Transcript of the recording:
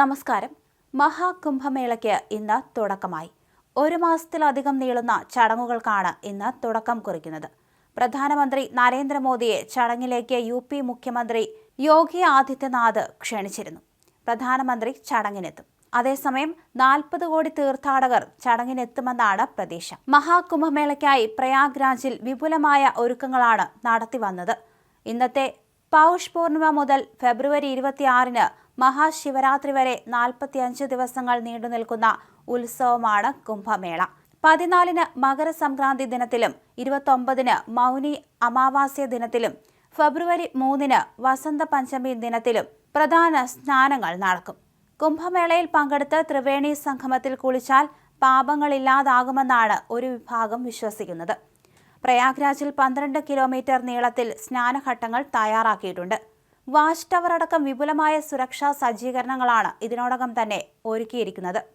നമസ്കാരം. മഹാകുംഭമേളയ്ക്ക് ഇന്ന് തുടക്കമായി. ഒരു മാസത്തിലധികം നീളുന്ന ചടങ്ങുകൾക്കാണ് ഇന്ന് തുടക്കം കുറിക്കുന്നത്. പ്രധാനമന്ത്രി നരേന്ദ്രമോദിയെ ചടങ്ങിലേക്ക് യു പി മുഖ്യമന്ത്രി യോഗി ആദിത്യനാഥ് ക്ഷണിച്ചിരുന്നു. പ്രധാനമന്ത്രി ചടങ്ങിനെത്തും. അതേസമയം നാൽപ്പത് കോടി തീർത്ഥാടകർ ചടങ്ങിനെത്തുമെന്നാണ് പ്രതീക്ഷ. മഹാകുംഭമേളയ്ക്കായി പ്രയാഗ്രാജിൽ വിപുലമായ ഒരുക്കങ്ങളാണ് നടത്തിവന്നത്. ഇന്നത്തെ പൗഷ് പൂർണിമ മുതൽ ഫെബ്രുവരി ഇരുപത്തിയാറിന് മഹാശിവരാത്രി വരെ നാൽപ്പത്തിയഞ്ച് ദിവസങ്ങൾ നീണ്ടുനിൽക്കുന്ന ഉത്സവമാണ് കുംഭമേള. പതിനാലിന് മകരസംക്രാന്തി ദിനത്തിലും ഇരുപത്തൊമ്പതിന് മൗനി അമാവാസ്യ ദിനത്തിലും ഫെബ്രുവരി മൂന്നിന് വസന്ത പഞ്ചമി ദിനത്തിലും പ്രധാന സ്നാനങ്ങൾ നടക്കും. കുംഭമേളയിൽ പങ്കെടുത്ത് ത്രിവേണി സംഗമത്തിൽ കുളിച്ചാൽ പാപങ്ങളില്ലാതാകുമെന്നാണ് ഒരു വിഭാഗം വിശ്വസിക്കുന്നത്. പ്രയാഗ്രാജിൽ പന്ത്രണ്ട് കിലോമീറ്റർ നീളത്തിൽ സ്നാനഘട്ടങ്ങൾ തയ്യാറാക്കിയിട്ടുണ്ട്. വാച്ച് ടവർ അടക്കം വിപുലമായ സുരക്ഷാ സജ്ജീകരണങ്ങളാണ് ഇതിനോടകം തന്നെ ഒരുക്കിയിരിക്കുന്നത്.